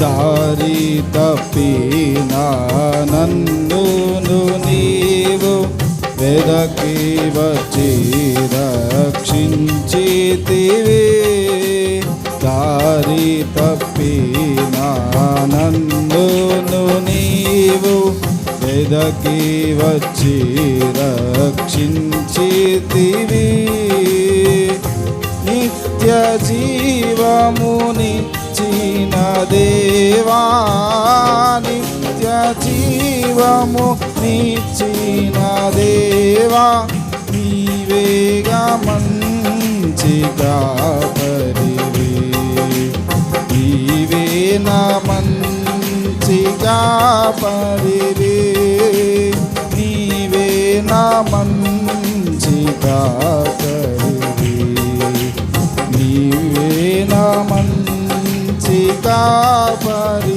దారి తప్పిన నన్ను నీవు వెదకి వచ్చి రక్షించితివి దారి తప్పిన నన్ను నీవు వెదకి వచ్చి రక్షించితివి నిత్య జీవముని జీవము నిచ్చిన దేవా నీవేగా మంచి కాపరివి. నీవే నా మంచి కాపరివి. నీవే నా మంచి కాపరివి. నీవే నా మంచి కాపరివి